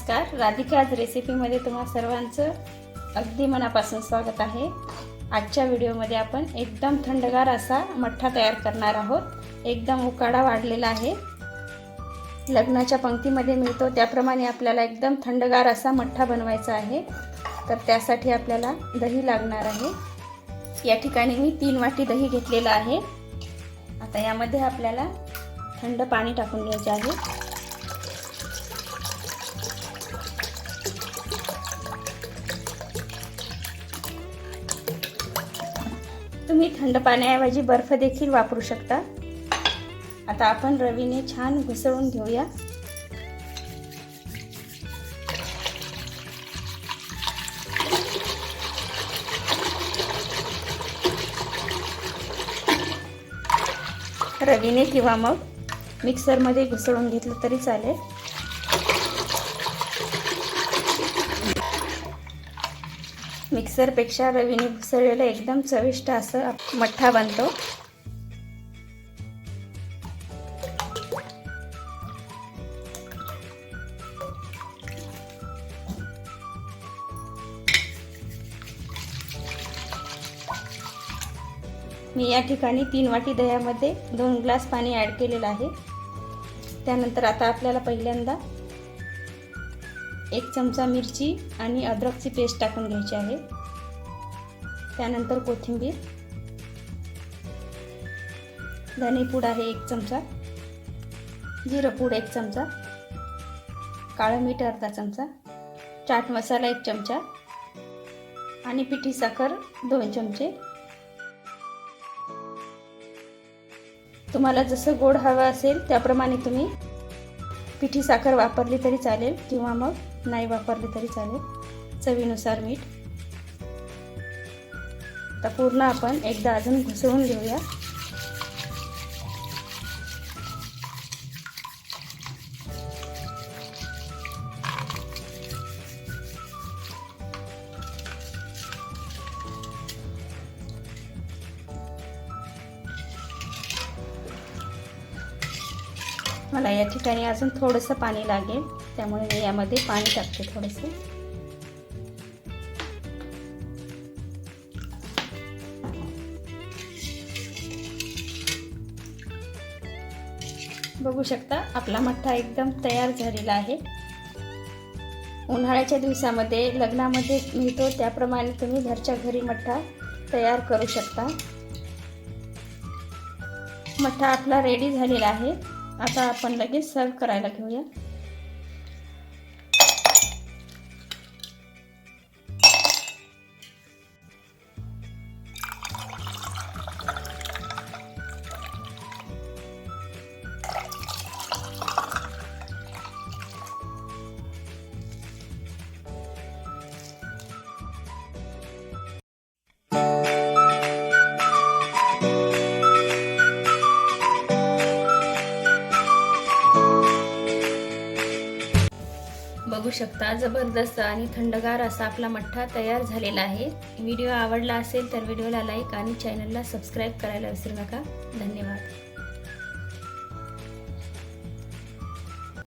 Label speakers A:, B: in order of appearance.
A: नमस्कार. राधिकाज रेसिपीमध्ये तुम्हा सर्वांचं अगदी मनापासून स्वागत आहे. आजच्या व्हिडिओमध्ये आपण एकदम थंडगार असा मठ्ठा तयार करणार आहोत. एकदम उकाडा वाढलेला आहे. लग्नाच्या पंक्तीमध्ये मिळतो. त्याप्रमाणे आपल्याला एकदम थंडगार असा मठ्ठा बनवायचा आहे. तर त्यासाठी आपल्याला दही लागणार आहे. या ठिकाणी मी तीन वाटी दही घेतलेलं आहे. आता यामध्ये आपल्याला थंड पाणी टाकून घ्यायचे आहे. तुम्ही थंड पाण्याऐवजी बर्फ देखील वापरू शकता. आता आपण रवीने छान घुसळून घेऊया. रवीने किंवा मग. मिक्सरमध्ये घुसळून घेतलं तरी चालेल. मिक्सरपेक्षा रवीने घुसळलेलं एकदम चविष्ट असं मठ्ठा बनतो. मी या ठिकाणी तीन वाटी दह्यामध्ये दोन ग्लास पाणी ॲड केलेलं आहे. त्यानंतर आता आपल्याला पहिल्यांदा एक चमचा मिरची आणि अद्रकची पेस्ट टाकून घ्यायची आहे. त्यानंतर कोथिंबीर. धनेपूड आहे एक चमचा. जिरं पूड एक चमचा. काळं मीठ अर्धा चमचा. चाट मसाला एक चमचा. आणि पिठी साखर दोन चमचे. तुम्हाला जसं गोड हवं असेल त्याप्रमाणे तुम्ही पिठी साखर वापरली तरी चालेल किंवा मग नाही वापरली तरी चालेल. चवीनुसार मीठ. आता पूर्ण आपण एकदा अजून घुसवून घेऊया. मला या ठिकाणी अजून थोडंसं पाणी लागेल. त्यामुळे मी यामध्ये पाणी टाकते थोडंसं. बघू शकता आपला मठ्ठा एकदम तयार झालेला आहे. उन्हाळ्याच्या दिवसामध्ये लग्नामध्ये मिळतो त्याप्रमाणे तुम्ही घरच्या घरी मठ्ठा तयार करू शकता. मठ्ठा आपला रेडी झालेला आहे. आता आपण लगेच सर्व करायला घेऊया. बघू शकता. जबरदस्त आणि थंडगार असा आपला मठ्ठा तयार झालेला आहे. व्हिडिओ आवडला असेल तर व्हिडिओला लाईक आणि चॅनलला सबस्क्राईब करायला विसरू नका. धन्यवाद.